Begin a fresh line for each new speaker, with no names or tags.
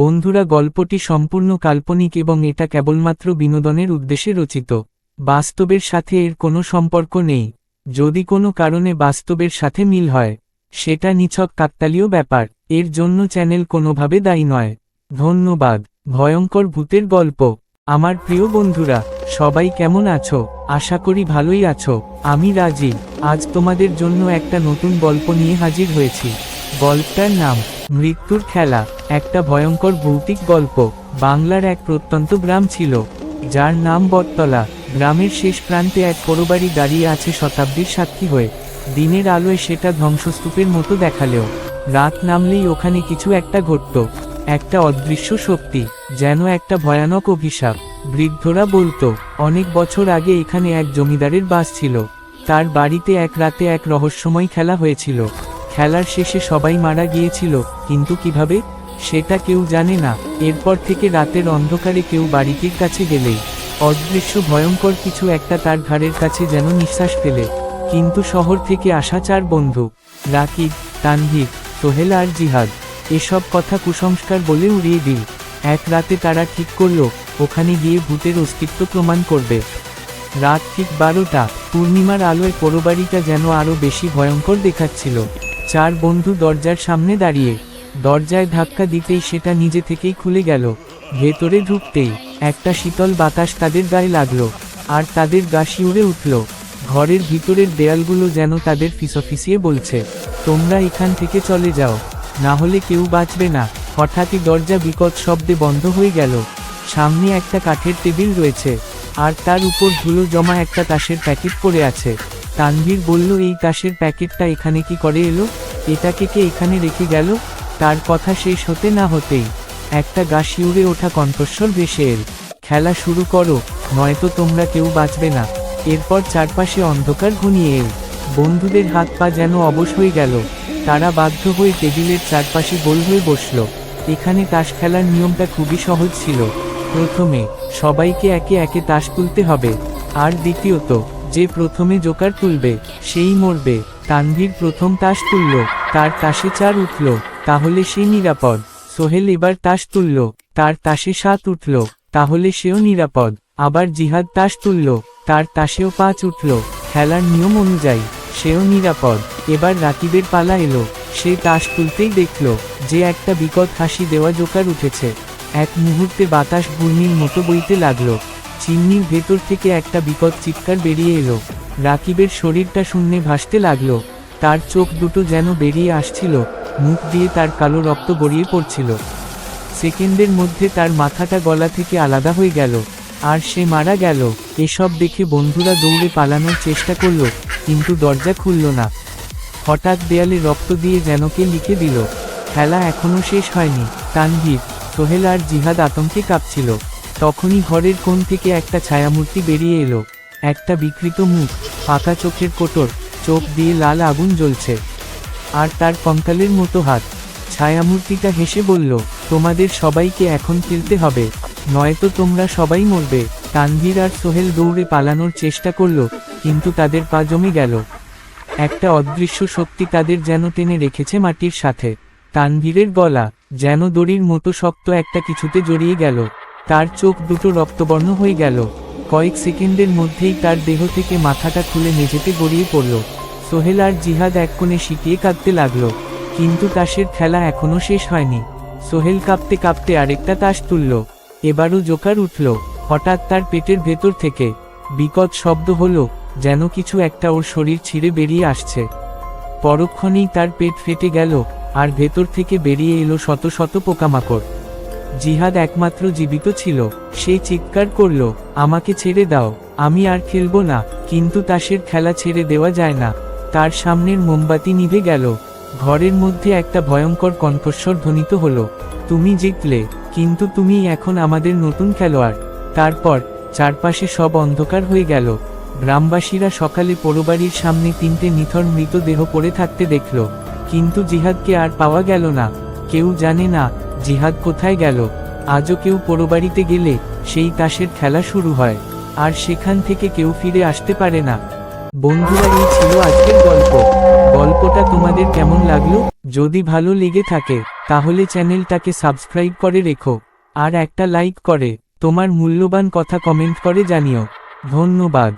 বন্ধুরা গল্পটি সম্পূর্ণ কাল্পনিক এবং এটা কেবলমাত্র বিনোদনের উদ্দেশ্যে রচিত। বাস্তবের সাথে এর কোনো সম্পর্ক নেই। যদি কোনো কারণে বাস্তবের সাথে মিল হয়, সেটা নিছক কাকতালীয় ব্যাপার। এর জন্য চ্যানেল কোনোভাবে দায়ী নয়। ধন্যবাদ। ভয়ঙ্কর ভূতের গল্প। আমার প্রিয় বন্ধুরা, সবাই কেমন আছো? আশা করি ভালোই আছো। আমি রাজি। আজ তোমাদের জন্য একটা নতুন গল্প নিয়ে হাজির হয়েছি। গল্পটার নাম, মৃত্যুর খেলা। একটা ভয়ঙ্কর ভৌতিক গল্প, বাংলার এক প্রত্যন্ত গ্রাম ছিল, যার নাম বটতলা, গ্রামের শেষ প্রান্তে এক পরবাড়ি দাঁড়িয়ে আছে শতাব্দীর সাক্ষী হয়ে, দিনের আলোয় সেটা ধ্বংসস্তূপের মতো দেখালেও, রাত নামলেই ওখানে কিছু একটা ঘটত, একটা অদৃশ্য শক্তি, যেন একটা ভয়ানক অভিশাপ, বৃদ্ধরা বলতো, অনেক বছর আগে এখানে এক জমিদারের বাস ছিল, তার বাড়িতে এক রাতে এক রহস্যময় খেলা হয়েছিল, খেলার শেষে সবাই মারা গিয়েছিল, কিন্তু কীভাবে? সেটা কেউ জানে না। এরপর থেকে রাতের অন্ধকারে কেউ বাড়িটির কাছে গেলেই অদৃশ্য ভয়ঙ্কর কিছু একটা তার ঘাড়ের কাছে যেন নিঃশ্বাস ফেলে। কিন্তু শহর থেকে আসা চার বন্ধু, রাকিব, তানভীর, সোহেল আর জিহাদ, এসব কথা কুসংস্কার বলে উড়িয়ে দিল। এক রাতে তারা ঠিক করল, ওখানে গিয়ে ভূতের অস্তিত্ব প্রমাণ করবে। রাত ঠিক বারোটা, পূর্ণিমার আলোয় পোড়োবাড়িটা যেন আরও বেশি ভয়ঙ্কর দেখাচ্ছিল। চার বন্ধু দরজার সামনে দাঁড়িয়ে দরজায় ধাক্কা দিতেই সেটা নিজে থেকেই খুলে গেল। ভেতরে ঢুকতেই একটা শীতল বাতাস তাদের গায়ে লাগল, আর তাদের গা শিউরে উঠল। ঘরের ভিতরের দেয়ালগুলো যেন তাদের ফিসফিসিয়ে বলছে, তোমরা এখান থেকে চলে যাও, না হলে কেউ বাঁচবে না। হঠাৎই দরজা বিকট শব্দে বন্ধ হয়ে গেল। সামনে একটা কাঠের টেবিল রয়েছে, আর তার উপর ধুলো জমা একটা তাসের প্যাকেট পড়ে আছে। তানভীর বলল, এই তাসের প্যাকেটটা এখানে কি করে এলো? এটাকে কে এখানে রেখে গেল? তার কথা শেষ হতে না হতেই একটা গা শিউরে ওঠা কণ্ঠস্বর ভেসে খেলা শুরু করো, নয়তো তোমরা কেউ বাঁচবে না। এরপর চারপাশে অন্ধকার ঘনিয়ে এল। বন্ধুদের হাত পা যেন অবশ হয়ে গেল। তারা বাধ্য হয়ে টেবিলের চারপাশে গোল হয়ে বসল। এখানে তাস খেলার নিয়মটা খুবই সহজ ছিল। প্রথমে, সবাইকে একে একে তাস তুলতে হবে। আর দ্বিতীয়ত, যে প্রথমে জোকার তুলবে, সেই মরবে। তানভীর প্রথম তাস তুলল, তার তাসে চার উঠল। তাহলে সে নিরাপদ। সোহেল এবার তাস তুলল, তার তাসে সাত উঠল, তাহলে সেও নিরাপদ। আবার জিহাদ তাস তুলল, তার তাসেও পাঁচ উঠল। খেলার নিয়ম অনুযায়ী, সেও নিরাপদ। এবার রাকিবের পালা এলো, সে তাস তুলতেই দেখল, যে একটা বিকট হাসি দেওয়া জোকার উঠেছে। এক মুহূর্তে বাতাস ঘূর্ণির মতো বইতে লাগল। চিমনির ভেতর থেকে একটা বিকট চিৎকার বেরিয়ে এলো। রাকিবের শরীরটা শূন্যে ভাসতে লাগল, তার চোখ দুটো যেন বেরিয়ে আসছিল। মুখ দিয়ে তার কালো রক্ত গড়িয়ে পড়ছিল। সেকেন্ডের মধ্যে তার মাথাটা গলা থেকে আলাদা হয়ে গেল, আর সে মারা গেল। এসব দেখে বন্ধুরা দৌড়ে পালানোর চেষ্টা করল, কিন্তু দরজা খুলল না। হঠাৎ দেয়ালে রক্ত দিয়ে যেনকে লিখে দিল, খেলা এখনও শেষ হয়নি। তানভীর, সোহেল আর জিহাদ আতঙ্কে কাঁপছিল। তখনই ঘরের কোণ থেকে একটা ছায়ামূর্তি বেরিয়ে এলো। একটা বিকৃত মুখ, পাকা চোখের কোটর, চোখ দিয়ে লাল আগুন জ্বলছে। আর তার কঙ্কালের মতো হাত। ছায়ামূর্তিটা হেসে বলল, তোমাদের সবাইকে এখন খেলতে হবে, নয়তো তোমরা সবাই মরবে। তানভীর আর সোহেল দৌড়ে পালানোর চেষ্টা করল, কিন্তু তাদের পা জমে গেল। একটা অদৃশ্য শক্তি তাদের যেন টেনে রেখেছে মাটির সাথে। তানভীরের গলা, যেন দড়ির মতো শক্ত একটা কিছুতে জড়িয়ে গেল। তার চোখ দুটো রক্তবর্ণ হয়ে গেল। কয়েক সেকেন্ডের মধ্যেই তার দেহ থেকে মাথাটা খুলে মেঝেতে গড়িয়ে পড়ল। সোহেল আর জিহাদ এক কোণে শিখিয়ে কাঁদতে লাগল। কিন্তু তাসের খেলা এখনও শেষ হয়নি। সোহেল কাঁপতে কাঁপতে আরেকটা তাস তুলল। এবারও জোকার উঠল। হঠাৎ তার পেটের ভেতর থেকে বিকট শব্দ হলো, যেন কিছু একটা ওর শরীর ছিঁড়ে বেরিয়ে আসছে। পরক্ষণেই তার পেট ফেটে গেল, আর ভেতর থেকে বেরিয়ে এলো শত শত পোকামাকড়। জিহাদ একমাত্র জীবিত ছিল। সে চিৎকার করল, আমাকে ছেড়ে দাও, আমি আর খেলব না, কিন্তু তাসের খেলা ছেড়ে দেওয়া যায় না। তার সামনের মোমবাতি নিভে গেল। ঘরের মধ্যে একটা ভয়ঙ্কর কণ্ঠস্বর ধ্বনিত হলো, তুমি জিতলে, কিন্তু তুমি এখন আমাদের নতুন খেলোয়াড়। তারপর চারপাশে সব অন্ধকার হয়ে গেল। গ্রামবাসীরা সকালে পোড়োবাড়ির সামনে তিনটে নিথর মৃতদেহ পড়ে থাকতে দেখল, কিন্তু জিহাদকে আর পাওয়া গেল না। কেউ জানে না, জিহাদ কোথায় গেল। আজও কেউ পোড়োবাড়িতে গেলে সেই তাসের খেলা শুরু হয়, আর সেখান থেকে কেউ ফিরে আসতে পারে না। বন্ধুরা, এই ছিল আজকের গল্প। গল্পটা তোমাদের কেমন লাগল? যদি ভালো লেগে থাকে, তাহলে চ্যানেলটাকে সাবস্ক্রাইব করে রেখো। আর একটা লাইক করে। তোমার মূল্যবান কথা কমেন্ট করে জানিও। ধন্যবাদ।